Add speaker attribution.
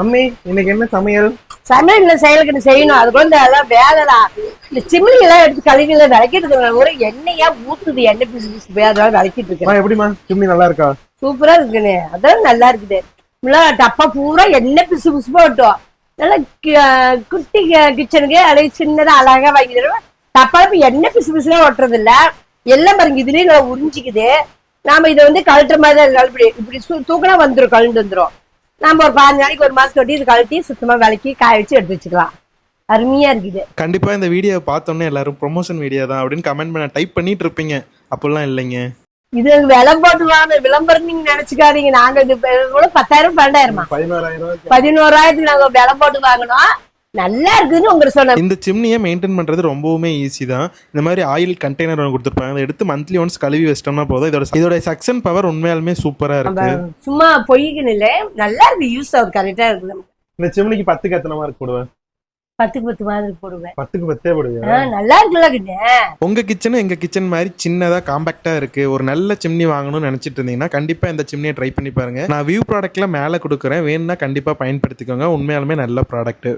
Speaker 1: அம்மி இன்னைக்கு என்ன சமையல்?
Speaker 2: சமையல்ல செயலுக்கு செய்யணும். அது கூட அதெல்லாம் வேலைடா. இந்த சிமிலி எல்லாம் எடுத்து கழுவில விளக்கிட்டு இருக்கேன் ஒரு எண்ணெயா ஊத்துது எண்ணெய் பிசு பிசு போய் அதெல்லாம் விளக்கிட்டு இருக்கேன்.
Speaker 1: எப்படிமா சிம்னி நல்லா இருக்கா?
Speaker 2: சூப்பரா இருக்குண்ணே. அதான் நல்லா இருக்குது. நல்லா டப்பா பூரா எண்ணெய் பிசு பிசு போட்டோம். நல்லா குட்டி கிச்சனுக்கு அப்படியே சின்னதா அழகா வாங்கி தருவேன் டப்பால இப்ப எண்ணெய் பிசு பிசுலாம் ஒட்டுறது இல்ல எல்லாம் பாருங்க இதுலயும் நல்லா உறிஞ்சிக்குது. நாம இதை வந்து கழட்டுற மாதிரி தான். இப்படி இப்படி தூக்கினா வந்துரும் கழண்டு வந்துரும். நாம ஒரு பதினஞ்சு நாளைக்கு ஒரு மாசம் கட்டி இது கழட்டி சுத்தமா விளக்கி காய வச்சு எடுத்து வச்சுக்கலாம். அருமையா இருக்குது.
Speaker 3: கண்டிப்பா இந்த வீடியோ பார்த்தோன்னே எல்லாரும் ப்ரொமோஷன் வீடியோ தான் அப்படின்னு கமெண்ட் பண்ண டைப் பண்ணிட்டு இருப்பீங்க. அப்படிலாம் இல்லைங்க.
Speaker 2: இது விலை போட்டு வாங்க விளம்பரம் நீங்க நினைச்சுக்காதீங்க. நாங்க இது கூட பத்தாயிரம் பன்னெண்டாயிரமா
Speaker 1: பதினோராயிரம்
Speaker 2: பதினோராயிரத்துக்கு நாங்க விலை போட்டு வாங்கினோம். நல்லா இருக்குதுன்னு உங்களுக்கு சொன்னேன்
Speaker 3: இந்த சிம்னியை மெயின்டைன் பண்றது ரொம்பவுமே ஈஸி தான். இந்த மாதிரி ஆயில் கண்டெய்னர் ஒன்று கொடுத்துருப்பாங்க. அதை எடுத்து மந்த்லி ஒன்ஸ் கழுவி வச்சிட்டோம்னா போதும். இதோட இதோட சக்ஷன் பவர் உண்மையாலுமே சூப்பரா
Speaker 2: நம்ம
Speaker 3: இருக்கு.
Speaker 2: சும்மா பொய்க்குன்னு இல்ல நல்லா இருக்கு. யூஸ் ஆகுது. கரெக்டா இருக்குது.
Speaker 1: இந்த சிம்னிக்கு பத்துக்கு எத்தனை மார்க் போடுவேன்?
Speaker 2: பத்துக்கு பத்து மாதிரி போடுவேன்.
Speaker 1: பத்துக்கு பத்தே போடுவேன்
Speaker 2: ஆ, நல்லா இருக்குல்ல கிட்ட.
Speaker 3: உங்க கிச்சனும் எங்க கிச்சன் மாதிரி சின்னதா காம்பாக்டா இருக்கு. ஒரு நல்ல சிம்னி வாங்கணும்னு நினைச்சிட்டு இருந்தீங்கன்னா கண்டிப்பா இந்த சிம்னியை ட்ரை பண்ணி பாருங்க. நான் வியூ ப்ராடக்ட்ல மேல கொடுக்குறேன். வேணும்னா கண்டிப்பா பயன்படுத்திக்கோங்க. உண்மையாலுமே நல்ல ப்ராடக்ட்